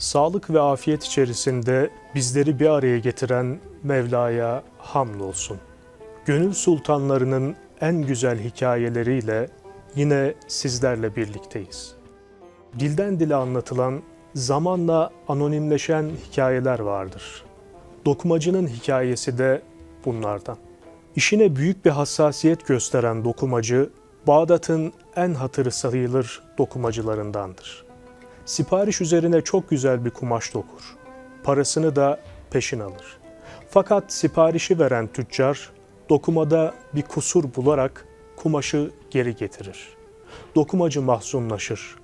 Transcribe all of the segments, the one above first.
Sağlık ve afiyet içerisinde bizleri bir araya getiren Mevla'ya hamdolsun. Gönül sultanlarının en güzel hikayeleriyle yine sizlerle birlikteyiz. Dilden dile anlatılan, zamanla anonimleşen hikayeler vardır. Dokumacının hikayesi de bunlardan. İşine büyük bir hassasiyet gösteren dokumacı, Bağdat'ın en hatırı sayılır dokumacılarındandır. Sipariş üzerine çok güzel bir kumaş dokur. Parasını da peşin alır. Fakat siparişi veren tüccar dokumada bir kusur bularak kumaşı geri getirir. Dokumacı mahzunlaşır.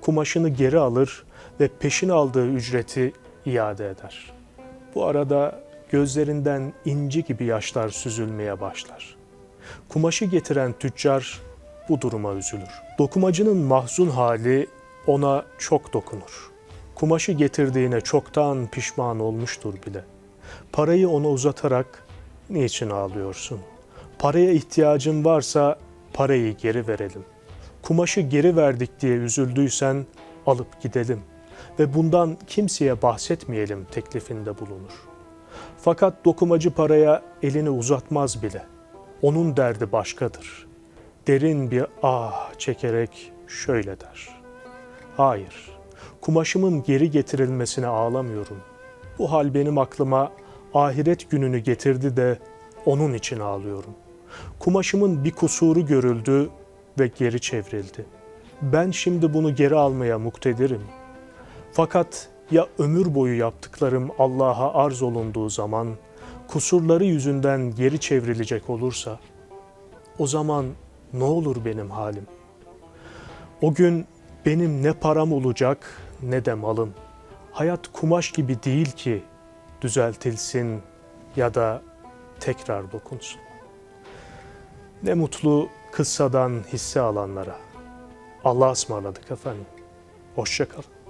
Kumaşını geri alır ve peşin aldığı ücreti iade eder. Bu arada gözlerinden inci gibi yaşlar süzülmeye başlar. Kumaşı getiren tüccar bu duruma üzülür. Dokumacının mahzun hali ona çok dokunur. Kumaşı getirdiğine çoktan pişman olmuştur bile. Parayı ona uzatarak niçin ağlıyorsun? Paraya ihtiyacın varsa parayı geri verelim. Kumaşı geri verdik diye üzüldüysen alıp gidelim ve bundan kimseye bahsetmeyelim teklifinde bulunur. Fakat dokumacı paraya elini uzatmaz bile. Onun derdi başkadır. Derin bir ah çekerek şöyle der. Hayır, kumaşımın geri getirilmesine ağlamıyorum. Bu hal benim aklıma ahiret gününü getirdi de onun için ağlıyorum. Kumaşımın bir kusuru görüldü ve geri çevrildi. Ben şimdi bunu geri almaya muktedirim. Fakat ya ömür boyu yaptıklarım Allah'a arz olunduğu zaman kusurları yüzünden geri çevrilecek olursa o zaman ne olur benim halim? O gün benim ne param olacak ne de malım. Hayat kumaş gibi değil ki düzeltilsin ya da tekrar dokunsun. Ne mutlu kıssadan hisse alanlara. Allah'a ısmarladık efendim. Hoşçakalın.